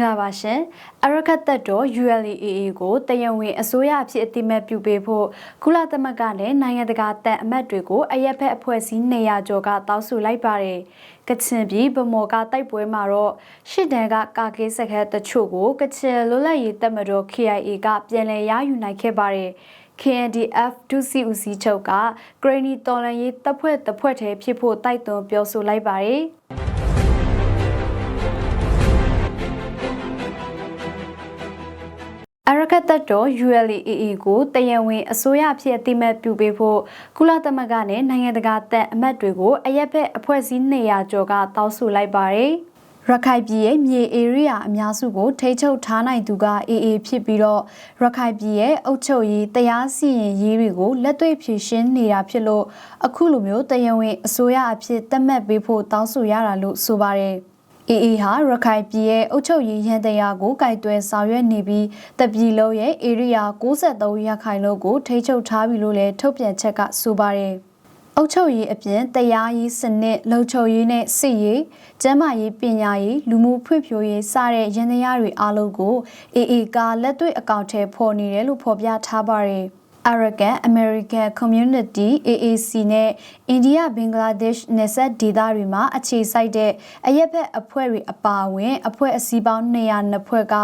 င်္ဂလာပါရှင်အရခတ်သက်တော် ULAA ကိုတယံဝင်အစိုးရအဖြစ်အတိမတ်ပြုပေးဖို့ကုလသမဂ္ဂနဲ့နိုင်ငံတကာတပ်အမတ်တွေကိုအရက်ဖက်အဖွဲ့အစည်း200ကျော်ကတောင်းဆိုလိုက်ပါတယ်ကချင်ပြည်ဗမော်ကတိုက်ပွဲမှာတော့ရှစ်တန်းကကာကေးစခန်းတချို့ကိုကချင်လွတ်လပ်ရေးတပ်မတော် KIA ကပြန်လည်ရယူနိုင်ခဲ့ပါတယ် KNDF ဒုစီဦးစီးချုပ်ကဂရနီတော်လန်ရေးတပ်ဖွဲ့တပ်ဖွဲ့ထဲဖြစ်ဖို့တိုက်တွန်းပြောဆိုလိုက်ပါတယ်။ အရကတတ်တော် ULAA ကိုတယံဝင်အစိုးရဖြစ်အတိမတ်ပြုပေးဖို့ကုလသမဂ္ဂနဲ့နိုင်ငံတကာတပ်အမတ်တွေကိုအရက်ဖက်အဖွဲ့အစည်း200ကျော်ကတောင်းဆိုလိုက်ပါတယ်။ရခိုင်ပြည်ရဲ့မြေဧရိယာအများစုကိုထိချုပ်ထားနိုင်သူကအေအေဖြစ်ပြီးတော့ရခိုင်ပြည်ရဲ့အုပ်ချုပ်ရေးတရားစီရင်ရေးတွေကိုလက်တွေ့ဖြည့်ရှင်းနေတာဖြစ်လို့အခုလိုမျိုးတယံဝင်အစိုးရအဖြစ်သတ်မှတ်ပေးဖို့တောင်းဆိုရတာလို့ဆိုပါတယ် အေအေဟာရခိုင်ပြည်ရဲ့အုပ်ချုပ်ရေးရန်တရားကိုကြိုက်တွယ်ဆောင်ရွက်နေပြီးတပြည်လုံးရဲ့ဧရိယာ63ရာခိုင်နှုန်းကိုထိချုပ်ထားပြီလို့လည်းထုတ်ပြန်ချက်ကဆိုပါတယ်။အုပ်ချုပ်ရေးအပြင်တရားရေးစနစ်လုံခြုံရေးနဲ့စစ်ရေးကျန်းမာရေးပညာရေးလူမှုဖွံ့ဖြိုးရေးစတဲ့ရန်တရားတွေအားလုံးကို AA ကလက်တွေ့အကောင့်ထဲပေါ်နေတယ်လို့ဖော်ပြထားပါတယ်။ Arakan American Community AAC နဲ့အိန္ဒိယဘင်္ဂလားဒေ့ရှ်နယ်စပ်ဒေသတွေမှာအခြေစိုက်တဲ့အရက်ဘက်အဖွဲ့တွေအပါအဝင် အဖွဲ့အစည်းပေါင်း202ဖွဲ့က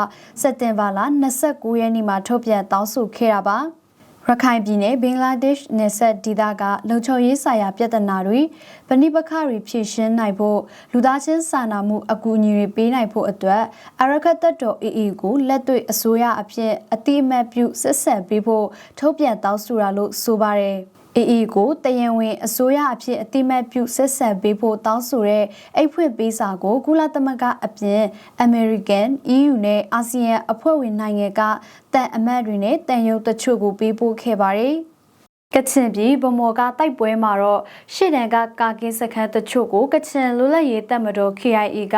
စက်တင်ဘာလ29ရက်နေ့မှာထုတ်ပြန်တောင်းဆိုခဲ့တာပါ။ ရခိုင်ပြည်နယ်ဘင်္ဂလားဒေ့ရှ်နယ်စပ်ဒေသကလုံခြုံရေးဆိုင်ရာပြဿနာတွေဗဏိပခတွေဖြေရှင်းနိုင်ဖို့လူသားချင်းစာနာမှုအကူအညီတွေပေးနိုင်ဖို့အတွက်အရခတ်တပ်တော် AA ကိုလက်တွေ့အစိုးရအဖြစ်အတိအမှတ်ပြုဆက်ဆက်ပေးဖို့ထုတ်ပြန်တောင်းဆိုတာလို့ဆိုပါတယ်။ အေအေကိုတယံဝင်အစိုးရအဖြစ်အတိမတ်ပြုဆက်ဆံပေးဖို့တောင်းဆိုတဲ့အိတ်ဖွင့်ပေးစာကိုကုလသမဂ္ဂအပြင် American EU နဲ့အာဆီယံအဖွဲ့ဝင်နိုင်ငံကတန်အမတ်တွေနဲ့တန်ရုပ်တချို့ကိုပေးပို့ခဲ့ပါတယ်။ကချင်ပြည်ဗမော်ကတိုက်ပွဲမှာတော့ရှေ့တန်းကကာကင်းစခန်းတချို့ကိုကချင်လွတ်လပ်ရေးတပ်မတော် KIA က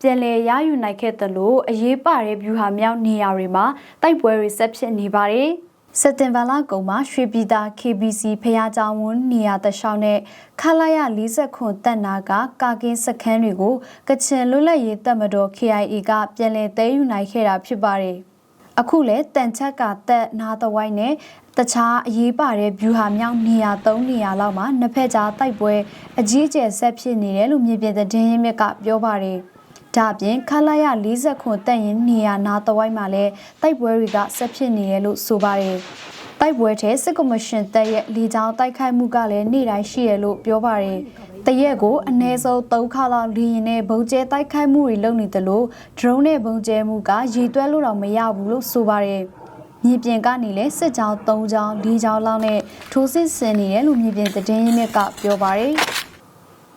ပြန်လည်ရယူနိုင်ခဲ့တယ်လို့အရေးပါတဲ့ဗျူဟာမြောက်နေရာတွေမှာတိုက်ပွဲတွေဆက်ဖြစ်နေပါတယ်။ စက်တင်ဘာလကုန်မှာရွှေပြည်သာ KBC ဖျားကြောင်ဝန်းနေရာတလျှောက်နဲ့ခလာရ40ခွန်တက်နာကကာကင်းစခန်းတွေကိုကချင်လွတ်လပ်ရေးတပ်မတော် KIA ကပြန်လည်သိမ်းယူနိုင်ခဲ့တာဖြစ်ပါတယ်။အခုလဲတန်ချက်ကတက်နာတဝိုင်းနဲ့တခြားအရေးပါတဲ့ဗျူဟာမြောက်နေရာ၃နေရာလောက်မှာနှစ်ဖက်ကြားတိုက်ပွဲအကြီးအကျယ်ဆက်ဖြစ်နေတယ်လို့မြေပြင်သတင်းရင်းမြစ်ကပြောပါတယ်။ ဒါအပြင်ခလာရ40ခွန်တက်ရင်နေရနာတဝိုက်မှာလည်းတိုက်ပွဲတွေကဆက်ဖြစ်နေတယ်လို့ဆိုပါတယ်။တိုက်ပွဲထဲစစ်ကော်မရှင်တပ်ရဲ့လေကြောင်းတိုက်ခိုက်မှုကလည်းနေ့တိုင်းရှိရလို့ပြောပါတယ်။တရက်ကိုအနည်းဆုံး3ခါလောက်လေရင်နဲ့ဘုံကျဲတိုက်ခိုက်မှုတွေလုပ်နေတယ်လို့ drone နဲ့ဘုံကျဲမှုကရေတွက်လို့တော့မရဘူးလို့ဆိုပါတယ်။မြေပြင်ကနေလည်းစစ်ကြောင်း၃ကြောင်း၄ကြောင်းလောက်နဲ့ထိုးစစ်ဆင်နေတယ်လို့မြေပြင်သတင်းရင်းမြစ်ကပြောပါတယ်။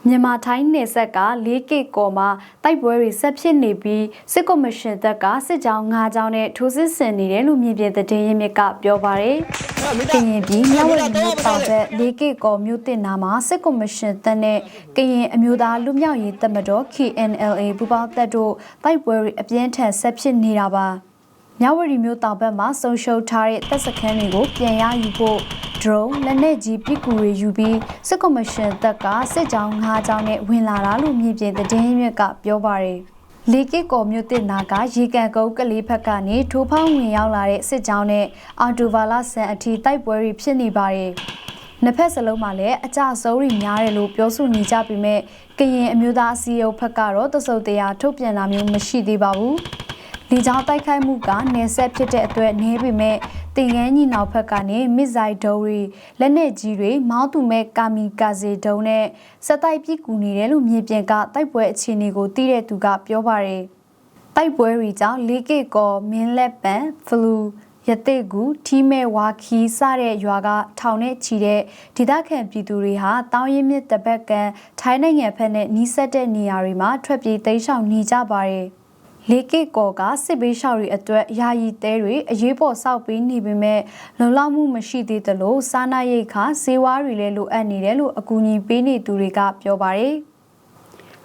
မြန်မာထိုင်းနယ်ဆက်က 4K ကော်မှာတိုက်ပွဲတွေဆက်ဖြစ်နေပြီးစစ်ကော်မရှင်တပ်ကစစ်ကြောင်း၅ကြောင်းနဲ့ထိုးစစ်ဆင်နေတယ်လို့မြင်ပြတဲ့ရင်းမြစ်ကပြောပါရယ်။ကရင်ပြည်မြဝတီမြို့တောင်ဘက် 4K ကော်မြို့တင်နာမှာစစ်ကော်မရှင်တပ်နဲ့ကရင်အမျိုးသားလူမျိုးရေးတပ်မတော် KNLA ပူးပေါင်းတပ်တို့တိုက်ပွဲတွေအပြင်းထန်ဆက်ဖြစ်နေတာပါ။ မြဝတီမြို့တောင်ဘက်မှာဆုံရှုံထားတဲ့တပ်စခန်းတွေကိုပြန်ရယူဖို့ drone လက်နက်ကြီးပစ်ကူတွေယူပြီးစစ်ကော်မရှင်တပ်ကစစ်ကြောင်း၅ကြောင်းနဲ့ဝင်လာတာလို့မြေပြင်သတင်းမြစ်ကပြောပါတယ်။လေကစ်ကော်မြို့တင်နာကရေကန်ကုန်းကလေးဘက်ကနေထိုးဖောင်းဝင်ရောက်လာတဲ့စစ်ကြောင်းနဲ့အော်တိုဗာလာဆန်အထီတိုက်ပွဲတွေဖြစ်နေပါတယ်။နှစ်ဖက်စလုံးမှာလည်းအကြဆုံးတွေများတယ်လို့ပြောဆိုနေကြပေမဲ့ကရင်အမျိုးသားအစည်းအရုံးဘက်ကတော့တစုံတရာထုတ်ပြန်တာမျိုးမရှိသေးပါဘူး။ လေကြောင်းတိုက်ခိုက်မှုကနေဆက်ဖြစ်တဲ့အတွက်နေပေမဲ့တင်ငန်းညီနောက်ဘက်ကနေမစ်ဇိုင်ဒုံးတွေလက်နက်ကြီးတွေမောင်းသူမဲ့ကာမီကာဇေဒုံးနဲ့စက်တိုက်ပစ်ကူနေတယ်လို့မြေပြင်ကတိုက်ပွဲအခြေအနေကိုသိတဲ့သူကပြောပါတယ်တိုက်ပွဲတွေကြောင့်လေးကေကောမင်းလက်ပံဖလူရတိကူထီးမဲဝါခီစတဲ့ရွာကထောင်နဲ့ချီတဲ့ဒေသခံပြည်သူတွေဟာတောင်းရင်မြစ်တပတ်ကန်ထိုင်းနိုင်ငံဖက်နဲ့နီးစပ်တဲ့နေရာတွေမှာထွက်ပြေးတိမ်းရှောင်နေကြပါတယ်။ လေးကစ်ကော်ကစစ်ဘေးရှောင်တွေအတွက်ယာယီတဲတွေအရေးပေါ်စောက်ပေးနေပေမဲ့လုံလောက်မှုမရှိသေးသလိုစားနပ်ရိက္ခာဈေးဝါးတွေလည်းလိုအပ်နေတယ်လို့အကူအညီပေးနေသူတွေကပြောပါတယ်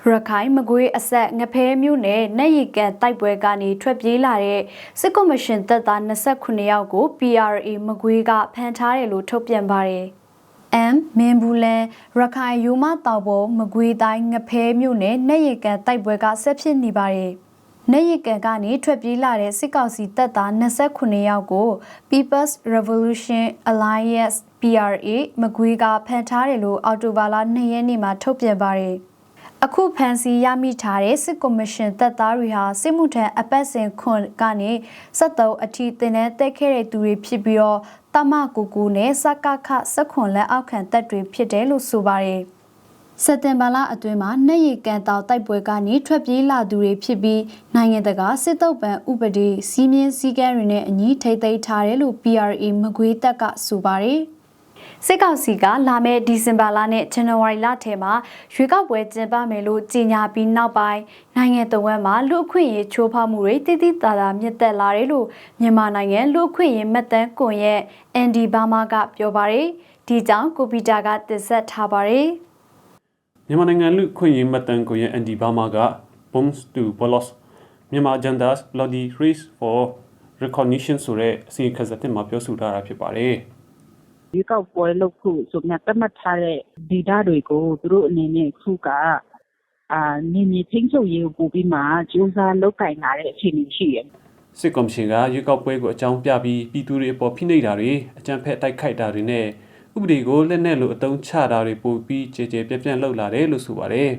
ရခိုင်မကွေးအဆက်ငဖဲမျိုးနဲ့နိုင်ရီကန်တိုက်ပွဲကနေထွက်ပြေးလာတဲ့စစ်ကော်မရှင်တပ်သား29ယောက်ကို PRA မကွေးကဖမ်းထားတယ်လို့ထုတ်ပြန်ပါတယ်။ M မင်းဘူးလန်ရခိုင်ယူမတောက်ပေါ်မကွေးတိုင်းငဖဲမြို့နယ်နိုင်ရီကန်တိုက်ပွဲကဆက်ဖြစ်နေပါတယ်။ နေရကန်ကနေထွက်ပြေးလာတဲ့စစ်ကောင်စီတပ်သား29ယောက်ကို People's Revolution Alliance PRA မကွေးကဖမ်းထားတယ်လို့အော်တိုဘာလ2ရက်နေ့မှာထုတ်ပြန်ပါတယ်။အခုဖမ်းဆီးရမိထားတဲ့စစ်ကော်မရှင်တပ်သားတွေဟာစစ်မှုထမ်းအပတ်စဉ်ခွန်ကနေ73အထီးတင်တဲ့တက်ခဲ့တဲ့သူတွေဖြစ်ပြီးတော့တမကူကူနဲ့စကခစက်ခွန်လက်အောက်ခံတပ်တွေဖြစ်တယ်လို့ဆိုပါတယ်။ စက်တင်ဘာလအတွင်းမှာနှက်ရည်ကန်တောက်တိုက်ပွဲကနေထွက်ပြေးလာသူတွေဖြစ်ပြီးနိုင်ငံတကာစစ်တုပ်ပံဥပဒေစီးမြင့်စည်းကမ်းတွေနဲ့အညီထိမ့်သိမ်းထားတယ်လို့ PRA မကွေးတပ်ကဆိုပါတယ်။စစ်ကောင်စီကလာမယ့်ဒီဇင်ဘာလနဲ့ဇန်နဝါရီလထဲမှာရွေးကောက်ပွဲကျင်းပမယ်လို့ကြေညာပြီးနောက်ပိုင်းနိုင်ငံတော်ဝန်မှာလူအခွင့်အရေးချိုးဖောက်မှုတွေတိတိတသာမြင့်တက်လာတယ်လို့မြန်မာနိုင်ငံလူအခွင့်အရေးမှတ်တမ်းကွန်ရက် ND ဘာမာကပြောပါတယ်။ဒီကြောင့်ကိုပီတာကတင်ဆက်ထားပါတယ်။ မြန်မာနိုင်ငံလူခွင့်ရေးမှတ်တမ်းကိုရဲ့ anti burma က bombs to bolos မြန်မာ agendas bloody race for recognition ဆိုတဲ့အစီအခံစာတင်မှာပြောဆိုထားတာဖြစ်ပါတယ်ရွေးကောက်ပွဲလုပ်ဖို့ဆိုမြတ်သတ်မှတ်ထားတဲ့ဒေတာတွေကိုသူတို့အနေနဲ့ခုကအာနေနေချင်းချုပ်ရေးကိုပို့ပြီးမှစူးစမ်းလုပ်ကင်လာတဲ့အခြေအနေရှိတယ်စစ်ကော်မရှင်ကရွေးကောက်ပွဲကိုအကြောင်းပြပြီးပြည်သူတွေအပေါ်ဖိနှိပ်တာတွေအကြမ်းဖက်တိုက်ခိုက်တာတွေနဲ့ ဥပဒေကိုလက်နက်လိုအသုံးချတာတွေပိုပြီးကြေကြေပြန့်ပြန့်လှုပ်လာတယ်လို့ဆိုပါတယ်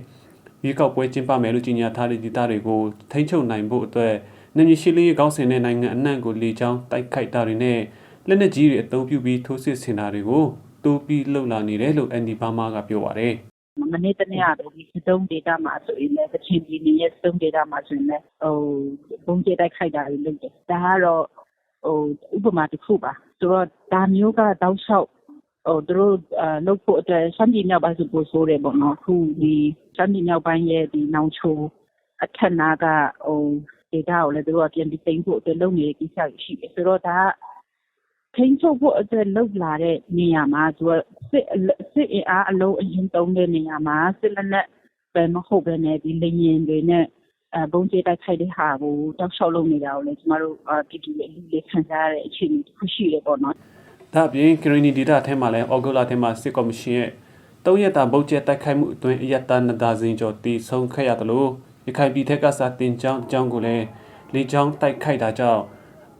ရွေးကောက်ပွဲကျင်းပမယ်လို့ကြေညာထားတဲ့ဒေသတွေကိုထိန်းချုပ်နိုင်ဖို့အတွက်နေမြေရှိလေးကောင်းစင်တဲ့နိုင်ငံအနှံ့ကိုလေကြောင်းတိုက်ခိုက်တာတွေနဲ့လက်နက်ကြီးတွေအသုံးပြုပြီးထိုးစစ်ဆင်တာတွေကိုတိုးပြီးလှုပ်လာနေတယ်လို့အန်ဒီဘာမာကပြောပါတယ်မနေ့တနေ့ကတော့ဒီစတုံးဒေတာမှာဆိုရင်လည်းတစ်ချင်းပြည်နယ်ရဲ့စတုံးဒေတာမှာဆိုရင်လည်းဟိုဘုံကျတိုက်ခိုက်တာတွေလုပ်တယ်ဒါကတော့ဟိုဥပမာတစ်ခုပါဆိုတော့ဒါမျိုးကတောက်လျှောက် ဟိုသူတို့အာလုပ်ဖို့အတွက်ရှမ်းပြည်မြောက်ပိုင်းဆိုပို့ဆိုးတယ်ပေါ့နော်အခုဒီရှမ်းပြည်မြောက်ပိုင်းရဲ့ဒီနောင်ချိုအထက်နာကဟိုဒေတာကိုလည်းသူတို့ကပြန်ပြီးသိမ်းဖို့အတွက်လုပ်နေတဲ့ကိစ္စတွေရှိတယ်ဆိုတော့ဒါကထိန်းချုပ်ဖို့အတွက်လုပ်လာတဲ့နေရာမှာသူကစစ်အလစစ်အင်အားအလုံးအရင်တုံးတဲ့နေရာမှာစစ်လက်နက်ပဲမဟုတ်ပဲနဲ့ဒီလေရင်တွေနဲ့အဲဘုံကျဲတိုက်ခိုက်တဲ့ဟာကိုတောက်လျှောက်လုပ်နေတာကိုလည်းကျမတို့အာပြည်သူတွေအလူလေးခံစားရတဲ့အခြေအနေတစ်ခုရှိတယ်ပေါ့နော် ဒါအပြင်ကရီနီဒေတာထဲမှာလည်းအော်ဂိုလာထဲမှာစစ်ကော်မရှင်ရဲ့တုံးရက်တာဗုတ်ကျဲတိုက်ခိုက်မှုအတွင်းအယက်သားနဒါဇင်ကျော်တီဆုံးခဲ့ရသလိုရခိုင်ပြည်ထက်ကစာတင်ကျောင်းအကြောင်းကိုလည်းလေကြောင်းတိုက်ခိုက်တာကြောင့်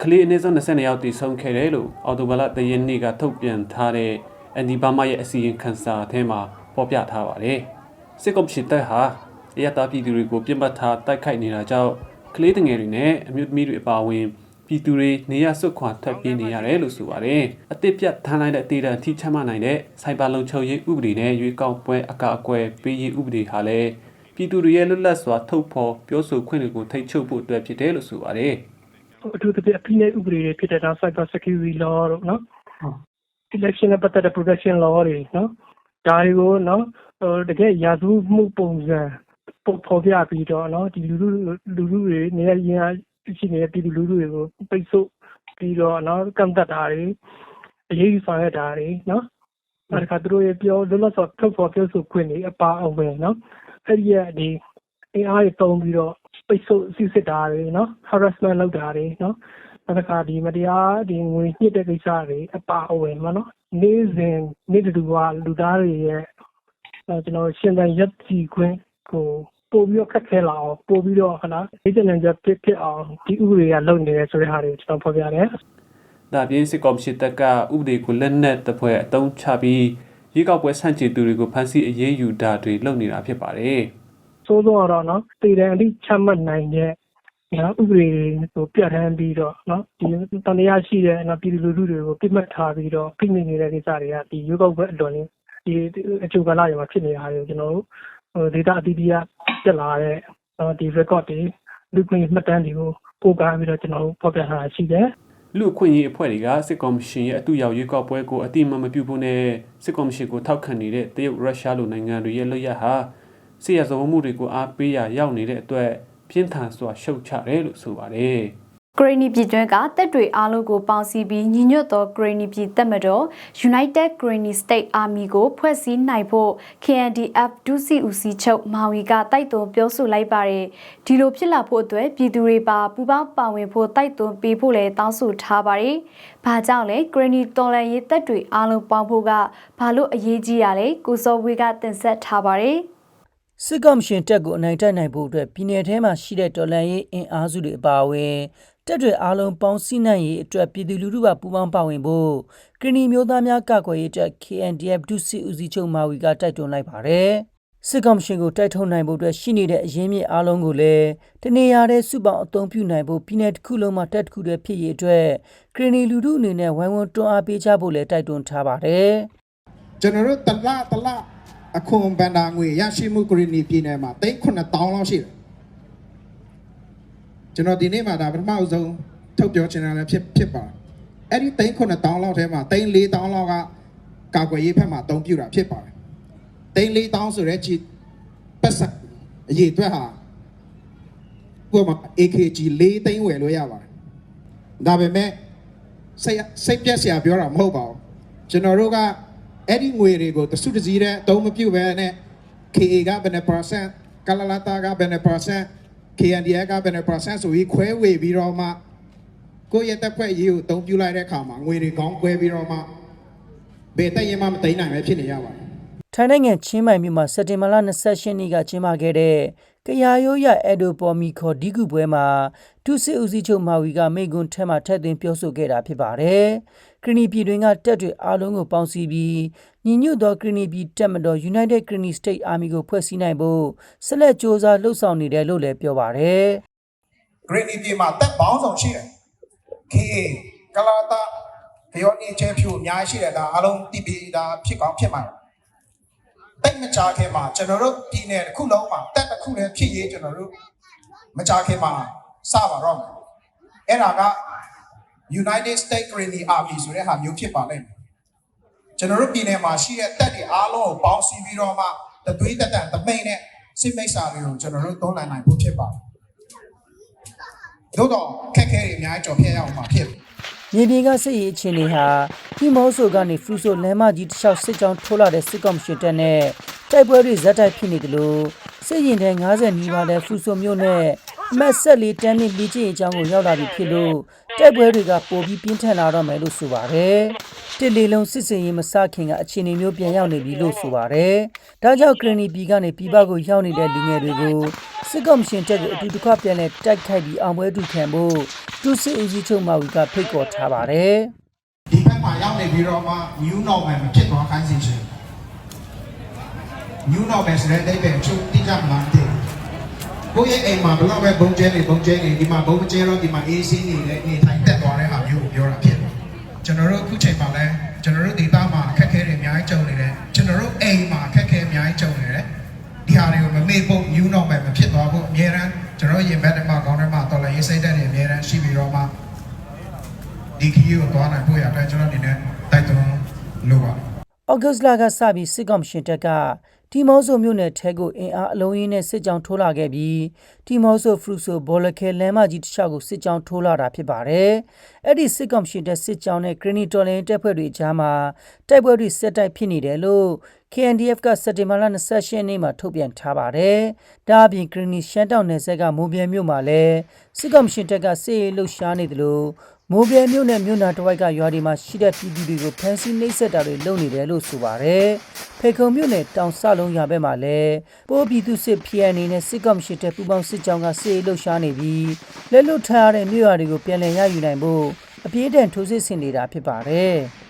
ကလေးအနည်းဆုံး22ယောက်တီဆုံးခဲ့တယ်လို့အော်တိုဘလာတရင်နေ့ကထုတ်ပြန်ထားတဲ့အန်ဒီဘာမာရဲ့အစီရင်ခံစာထဲမှာဖော်ပြထားပါတယ်စစ်ကော်မရှင်တပ်ဟာအယက်သားပြည်သူတွေကိုပြစ်မှတ်ထားတိုက်ခိုက်နေတာကြောင့်ကလေးငယ်တွေနဲ့အမျိုးသမီးတွေအပါအဝင် ပြည်သူတွေနေရစွတ်ခွာထွက်ပြေးနေရတယ်လို့ဆိုပါတယ်။အသစ်ပြတ်ထမ်းလိုက်တဲ့အသေးတန်ထိချမှတ်နိုင်တဲ့စိုက်ဘာလုံခြုံရေးဥပဒေနဲ့ရွေးကောက်ပွဲအကာအကွယ်ပေးရေးဥပဒေဟာလည်းပြည်သူတွေရဲ့လွတ်လပ်စွာထုတ်ဖော်ပြောဆိုခွင့်တွေကိုထိန်းချုပ်ဖို့အတွက်ဖြစ်တယ်လို့ဆိုပါတယ်အထူးသဖြင့်အဖိနှိပ်ဥပဒေတွေဖြစ်တဲ့ဒါ cyber security law တို့နော် election နဲ့ပတ်သက်တဲ့ protection law တွေနော်ဒါတွေကိုနော်ဟိုတကယ်ရာဇဝတ်မှုပုံစံပုံဖော်ပြပြီးတော့နော်ဒီလူလူလူလူတွေနေရာရင်အား ရှိနေတဲ့ပြည်သူလူထုတွေကိုပိတ်ဆို့ပြီးတော့နော်ကန့်သက်တာတွေအရေးယူဆောင်ရွက်တာတွေနော်အဲ့ဒါကသူတို့ရဲ့ပြောလွတ်လပ်စွာထုတ်ဖော်ပြောဆိုခွင့်တွေအပါအဝင်နော်အဲ့ဒီရဲ့ဒီအင်အားတွေတုံးပြီးတော့ပိတ်ဆို့စစ်စစ်တာတွေနော် harassment လုပ်တာတွေနော်နောက်တစ်ခါဒီမတရားဒီငွေညှစ်တဲ့ကိစ္စတွေအပါအဝင်မနော်နေ့စဉ်နေ့တူကလူသားတွေရဲ့အဲကျွန်တော်ရှင်သန်ရက်စီခွင့်ကို ပို့ပြီးတော့ခက်ခဲလာအောင်ပို့ပြီးတော့ဟလာအေဂျင့်ကြဖြစ်ဖြစ်အောင်ဒီဥပဒေကလုပ်နေတယ်ဆိုတဲ့ဟာတွေကိုကျွန်တော်ဖော်ပြတယ်။ဒါအပြင်စစ်ကော်မရှင်တပ်ကဥပဒေကိုလက်နက်တစ်ဖွဲ့အသုံးချပြီးရွေးကောက်ပွဲဆန့်ကျင်သူတွေကိုဖမ်းဆီးအရေးယူတာတွေလုပ်နေတာဖြစ်ပါတယ်စိုးစိုးတော့နော်တည်တယ်အတိချမှတ်နိုင်တဲ့နော်ဥပဒေကိုပြဋ္ဌာန်းပြီးတော့နော်ဒီတန်တရားရှိတဲ့နော်ပြည်သူလူထုတွေကိုပြစ်မှတ်ထားပြီးတော့ဖိနှိပ်နေတဲ့ကိစ္စတွေကဒီရုပ်ောက်ပွဲအလွန်လေးဒီအကျိုးကလာရမှာဖြစ်နေတာတွေကိုကျွန်တော်တို့ဟို data အသီးသီးကတက်လာတဲ့နော်ဒီ record တွေလူခွင့်မှတ်တမ်းတွေကိုပို့ကားပြီးတော့ကျွန်တော်တို့ဖော်ပြထားတာရှိတယ်။လူအခွင့်အရေးအဖွဲ့တွေကစစ်ကော်မရှင်ရဲ့အတူရောက်ရွေးကောက်ပွဲကိုအတိအမတ်မပြုဖို့နဲ့စစ်ကော်မရှင်ကိုထောက်ခံနေတဲ့တရုတ်ရုရှားလိုနိုင်ငံတွေရဲ့လုပ်ရဟာစစ်ရဇဝမှုတွေကိုအားပေးရရောက်နေတဲ့အတွက်ပြင်းထန်စွာရှုတ်ချတယ်လို့ဆိုပါတယ်။ ဂရိနီပြည်တွင်းကတပ်တွေအားလုံးကိုပေါင်းစည်းပြီးညီညွတ်သောဂရိနီပြည်တပ်မတော် United Granny State Army ကိုဖွဲ့စည်းနိုင်ဖို့ KNDF ဒုစီဦးစီးချုပ်မာဝီကတိုက်တွန်းပြောဆိုလိုက်ပါတယ်ဒီလိုဖြစ်လာဖို့အတွက်ပြည်သူတွေပါပူးပေါင်းပါဝင်ဖို့တိုက်တွန်းပေးဖို့လည်းတောင်းဆိုထားပါတယ်။ဘာကြောင့်လဲဂရနီတော်လန်ရေးတပ်တွေအားလုံးပေါင်းဖို့ကဘာလို့အရေးကြီးရလဲကိုစောဝေးကတင်ဆက်ထားပါတယ်။စစ်ကောင်ရှင်တက်ကိုအနိုင်တိုက်နိုင်ဖို့အတွက်ပြည်내ထဲမှာရှိတဲ့တော်လှန်ရေးအင်အားစုတွေအပါအဝင် တက်တွေအားလုံးပေါင်းစည်းနိုင်ရေးအတွက်ပြည်သူလူထုကပူးပေါင်းပါဝင်ဖို့ကရင်နီမျိုးသားများကာကွယ်ရေးတပ် KNDF ဒုစစ်ဦးစီးချုပ်မာဝီကတိုက်တွန်းလိုက်ပါတယ်စစ်ကောင်ရှင်ကိုတိုက်ထုံနိုင်ဖို့အတွက်ရှိနေတဲ့အရင်းမြစ်အားလုံးကိုလည်းတနေရာတဲ့စုပေါင်းအသုံးပြုနိုင်ဖို့ပြည်내တစ်ခုလုံးမှာတက်တစ်ခုတည်းဖြစ်ရေးအတွက်ကရင်နီလူထုအနေနဲ့ဝိုင်းဝန်းတွန်းအားပေးကြဖို့လည်းတိုက်တွန်းထားပါတယ်ကျွန်တော်တို့တလတလအခွန်ဘန္တာငွေရရှိမှုဂရီနီပြည်နယ်မှာ39000လောက်ရှိတယ် ကျွန်တော်ဒီနေ့မှာဒါပထမအဆုံးထုတ်ပြောချင်တာလည်းဖြစ်ဖြစ်ပါတယ်အဲ့ဒီ39000လောက်ထဲမှာ34000လောက်ကကာကွယ်ရေးဘက်မှာအသုံးပြုတာဖြစ်ပါတယ်34000ဆိုတဲ့ချီပတ်စံအရေးအတွက်ဟာကိုယ်မှာ AKG 4သိန်းဝယ်လို့ရပါတယ်ဒါပေမဲ့စိတ်စိတ်ပြက်စရာပြောတာမဟုတ်ပါဘူးကျွန်တော်တို့ကအဲ့ဒီငွေတွေကိုတစုတစည်းတဲ့အသုံးမပြုဘဲနဲ့ KA ကဘယ်နှ percent ကလလာတာကဘယ်နှ percent KNDA ကဘယ်နှ percent ဆိုပြီးခွဲဝေပြီးတော့မှကိုယ့်ရဲ့တက်ဖွဲ့ရေးကိုအသုံးပြုလိုက်တဲ့အခါမှာငွေတွေကောင်းခွဲပြီးတော့မှဘယ်တက်ရင်မှမသိမ်းနိုင်ပဲဖြစ်နေရပါတယ်ထိုင်းနိုင်ငံချင်းမိုင်မြို့မှာစက်တင်ဘာလ28ရက်နေ့ကကျင်းပခဲ့တဲ့ကရာရိုးရအက်ဒိုပေါ်မီခေါ်ဒီကုပွဲမှာဒုစစ်ဦးစီးချုပ်မာဝီကမိကွန်းထက်မှထက်သွင်းပြောဆိုခဲ့တာဖြစ်ပါတယ်။ ကရီနီပြည်တွင်ကတပ်တွေအားလုံးကိုပေါင်းစည်းပြီးညီညွတ်သောကရီနီပြည်တပ်မတော် United Krini State Army ကိုဖွဲ့စည်းနိုင်ဖို့ဆက်လက်စ조사လှုပ်ဆောင်နေတယ်လို့လည်းပြောပါတယ်။ Green ပြည်မှာတက်ပေါင်းဆောင်ရှိတယ် KA ကလာတာခရောနေချဲဖြူအများကြီးရှိတယ်ဒါအားလုံးတည်ပြီးဒါဖြစ်ကောင်းဖြစ်မှာတိတ်မချခင်မှာကျွန်တော်တို့ပြည်နယ်တစ်ခုလုံးမှာတက်တစ်ခုလည်းဖြစ်ရေးကျွန်တော်တို့မချခင်မှာစပါတော့မယ်အဲ့ဒါက United States Green Army ဆိုတဲ့ဟာမျိုးဖြစ်ပါလိမ့်မယ်ကျွန်တော်တို့ပြည်နယ်မှာရှိတဲ့တက်တွေအားလုံးကိုပေါင်းစည်းပြီးတော့မှတသွေးတက်တန်တမိန်နဲ့စစ်မိတ်စာတွေကိုကျွန်တော်တို့သုံးနိုင်နိုင်ဖို့ဖြစ်ပါတယ်သို့တော့ခက်ခဲတွေအများကြီးကြော်ဖြတ်ရအောင်မှာဖြစ်တယ်မြေပြင်ကစစ်ရေးအခြေအနေဟာဒီမော့ဆိုကနေဖရူဆိုလမ်းမကြီးတစ်လျှောက်စစ်ကြောင်းထိုးလာတဲ့စစ်ကောင်ရှင်တပ်နဲ့တိုက်ပွဲတွေဇက်တိုက်ဖြစ်နေတယ်လို့စစ်ရင်တဲ့90နီးပါးတဲ့ဖရူဆိုမြို့နဲ့ အမတ်ဆက်လေးတန်းနဲ့လေ့ကျင့်ရေးအကြောင်းကိုရောက်လာပြီဖြစ်လို့တိုက်ပွဲတွေကပိုပြီးပြင်းထန်လာတော့မယ်လို့ဆိုပါတယ်။တစ်လီလုံးစစ်စင်ရေးမစခင်ကအခြေအနေမျိုးပြန်ရောက်နေပြီလို့ဆိုပါတယ်။ဒါကြောင့်ဂရနီပြည်ကနေပြည်ပကိုရောက်နေတဲ့လူငယ်တွေကိုစစ်ကောင်ရှင်တပ်ကိုအတူတကွပြန်လဲတိုက်ခိုက်ပြီးအောင်ပွဲတူခံဖို့တူစစ်ဦးစီးချုပ်မာဝီကဖိတ်ခေါ်ထားပါတယ်။ဒီဘက်မှာရောက်နေပြီးတော့မှ new normal မဖြစ်သွားခိုင်းစေချင် new normal ဆိုတဲ့အိဗယ်ချုပ်တိကျမှမသိဘူး ကိုယ့်ရဲ့အိမ်မှာဘယ်တော့ပဲဘုံကျဲနေဘုံကျဲနေဒီမှာဘုံမကျဲတော့ဒီမှာ AC နေတဲ့နေထိုင်တက်သွားတဲ့ဟာမျိုးကိုပြောတာဖြစ်တယ်ကျွန်တော်တို့အခုချိန်မှာလဲကျွန်တော်တို့ဒေတာမှာအခက်အခဲတွေအများကြီးကြုံနေတယ်ကျွန်တော်တို့အိမ်မှာအခက်အခဲအများကြီးကြုံနေတယ်ဒီဟာတွေကိုမမေ့ဖို့ new normal မဖြစ်သွားဖို့အများရန်ကျွန်တော်ရင်ဘက်ထဲမှာကောင်းထဲမှာတော်လည်းရေးစိတ်ဓာတ်တွေအများရန်ရှိပြီးတော့မှဒီခရီးကိုသွားနိုင်ဖို့ရအတွက်ကျွန်တော်အနေနဲ့တိုက်တွန်းလိုပါတယ် ဩဂတ်စ်လကစပြီးစစ်ကောင်ရှင်တပ်ကတီမော့ဆိုမြို့နယ်ထဲကိုအင်အားအလုံးရင်းနဲ့စစ်ကြောင်းထိုးလာခဲ့ပြီးတီမော့ဆိုဖရူဆိုဘောလခဲလမ်းမကြီးတစ်လျှောက်ကိုစစ်ကြောင်းထိုးလာတာဖြစ်ပါတယ်။အဲ့ဒီစစ်ကောင်ရှင်တပ်စစ်ကြောင်းနဲ့ဂရနီတော်လင်တပ်ဖွဲ့တွေကြားမှာတိုက်ပွဲတွေဆက်တိုက်ဖြစ်နေတယ်လို့ KNDF ကစက်တင်ဘာလ28ရက်နေ့မှာထုတ်ပြန်ထားပါတယ်။ဒါအပြင်ဂရနီရှမ်းတောင်နယ်ဆက်ကမိုးပြဲမြို့မှာလည်းစစ်ကောင်ရှင်တပ်ကစစ်ရေးလှုပ်ရှားနေတယ်လို့မိုးပြဲမြို့နယ်မြို့နာတစ်ဝိုက်ကရွာတွေမှာရှိတဲ့ပြည်သူတွေကိုဖမ်းဆီးနှိပ်စက်တာတွေလုပ်နေတယ်လို့ဆိုပါတယ်။ဖေခုံမြို့နယ်တောင်ဆလုံးရွာဘက်မှာလည်းပိုးပြည်သူစစ် PNA နဲ့စစ်ကောင်ရှိတဲ့ပူပေါင်းစစ်ကြောင်းကစစ်ရေးလှုပ်ရှားနေပြီးလက်လွတ်ထားရတဲ့မြို့ရွာတွေကိုပြန်လည်ရယူနိုင်ဖို့အပြေးအတန်ထိုးစစ်ဆင်နေတာဖြစ်ပါတယ်။